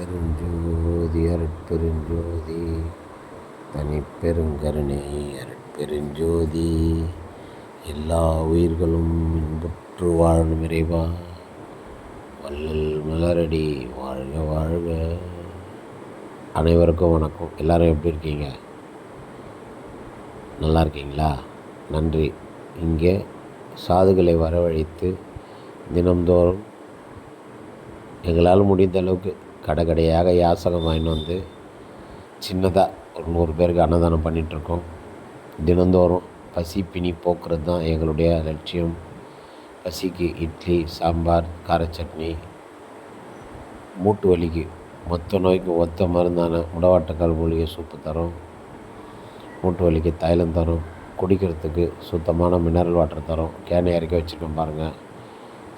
அருட்பெருஞ்சோதி. அருட்பெருஞ்சோதி தனிப்பெருங்கருணை அருட்பெருஞ்சோதி. எல்லா உயிர்களும் இன்புற்று வாழும் இறைவா. வல்லல் மலரடி வாழ்க வாழ்க. அனைவருக்கும் வணக்கம். எல்லாரும் எப்படி இருக்கீங்க? நல்லா இருக்கீங்களா? நன்றி. இங்கே சாதுகளை வரவழைத்து தினம்தோறும் எங்களால் முடிந்த அளவுக்கு கடை கடையாக யாசகம் வாங்கிட்டு வந்து சின்னதாக ஒரு நூறு பேருக்கு அன்னதானம் பண்ணிகிட்ருக்கோம். தினந்தோறும் பசி பிணி போக்குறது தான் எங்களுடைய லட்சியம். பசிக்கு இட்லி சாம்பார் கார சட்னி மூட்டு வலிக்கு. மொத்த நோய்க்கு ஒத்த மருந்தான முடவாட்டக்கால் மூலிகை சூப்பு தரும். மூட்டு வலிக்கு தைலம் தரும். குடிக்கிறதுக்கு சுத்தமான மினரல் வாட்டர் தரும். கேனை இறக்கி வச்சுருக்கோம் பாருங்கள்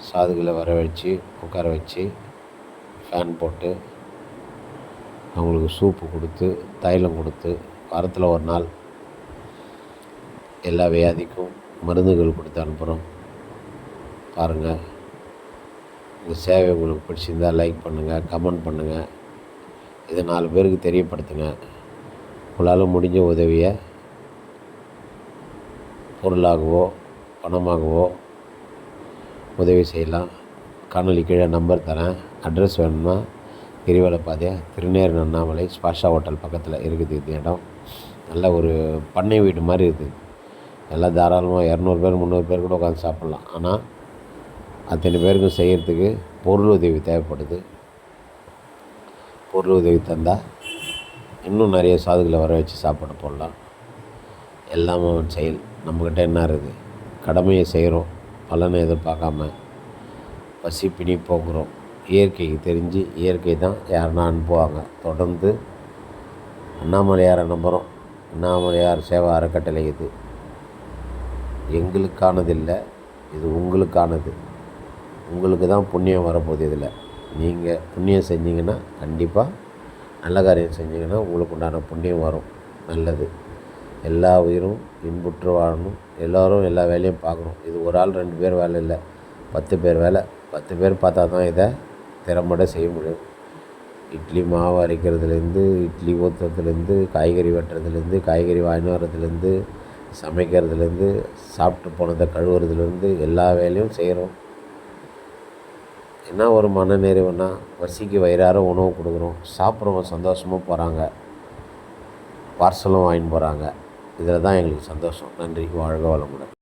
சாதுகளை வர வச்சு உட்கார வச்சு ஃபேன் போட்டு அவங்களுக்கு சூப்பு கொடுத்து தைலம் கொடுத்து வாரத்தில் ஒரு நாள் எல்லா வியாதிக்கும் மருந்துகள் கொடுத்து அனுப்புகிறோம் பாருங்கள் இந்த சேவை உங்களுக்கு பிடிச்சிருந்தால் லைக் பண்ணுங்கள் கமெண்ட் பண்ணுங்கள் இதை நாலு பேருக்கு தெரியப்படுத்துங்க. உங்களால் முடிஞ்ச உதவியை பொருளாகவோ பணமாகவோ உதவி செய்யலாம். காணொலி கீழே நம்பர் தரேன். அட்ரஸ் வேணும்னா கிரிவல பாதையா திருநேர் அண்ணாமலை ஸ்பாஷா ஹோட்டல் பக்கத்தில் இருக்குது இது இடம். நல்ல ஒரு பண்ணை வீடு மாதிரி இருக்குது எல்லாம் தாராளமாக இரநூறு பேர் முந்நூறு பேர் கூட உட்காந்து சாப்பிட்லாம். ஆனால் அத்தனை பேருக்கும் செய்கிறதுக்கு பொருள் உதவி தேவைப்படுது. பொருள் உதவி தந்தால் இன்னும் நிறைய சாதுகளை வர வச்சு சாப்பாடு போடலாம். எல்லாமே செயல். நம்மக்கிட்ட என்ன இருக்குது? கடமையை செய்கிறோம் பலனை எதிர்பார்க்காம பசி பிணி போக்குறோம் இயற்கைக்கு தெரிஞ்சு இயற்கை தான் யாருன்னா அனுப்புவாங்க. தொடர்ந்து அண்ணாமலையாரை நம்புகிறோம் அண்ணாமலையார் சேவை அறக்கட்டளை இது. எங்களுக்கானதில்லை இது உங்களுக்கானது. உங்களுக்கு தான் புண்ணியம் வரப்போகுது இதில். நீங்கள் புண்ணியம் செஞ்சீங்கன்னா கண்டிப்பாக நல்ல காரியம் செஞ்சீங்கன்னா உங்களுக்கு உண்டான புண்ணியம் வரும். நல்லது. எல்லா உயிரும் இன்புற்று வாழணும். எல்லோரும் எல்லா வேலையும் பார்க்கணும். இது ஒரு ஆள் ரெண்டு பேர் வேலை இல்லை. பத்து பேர் வேலை. பத்து பேர் பார்த்தா தான் இதை திறம்பட செய்ய முடியும். இட்லி மாவு அரைக்கிறதுலேருந்து இட்லி ஊற்றுறதுலேருந்து காய்கறி வெட்டுறதுலேருந்து காய்கறி வாங்கி வர்றதுலேருந்து சமைக்கிறதுலேருந்து சாப்பிட்டு போனதை கழுவுறதுலேருந்து எல்லா வேலையும் செய்கிறோம். என்ன ஒரு மன நிறைவுனா பசிக்கு வயிறார உணவு கொடுக்குறோம். சாப்பிட்றவங்க சந்தோஷமாக போகிறாங்க பார்சலும் வாங்கிட்டு போகிறாங்க இதில் தான் எங்களுக்கு சந்தோஷம். நன்றி. வாழ்க வளமுடன்.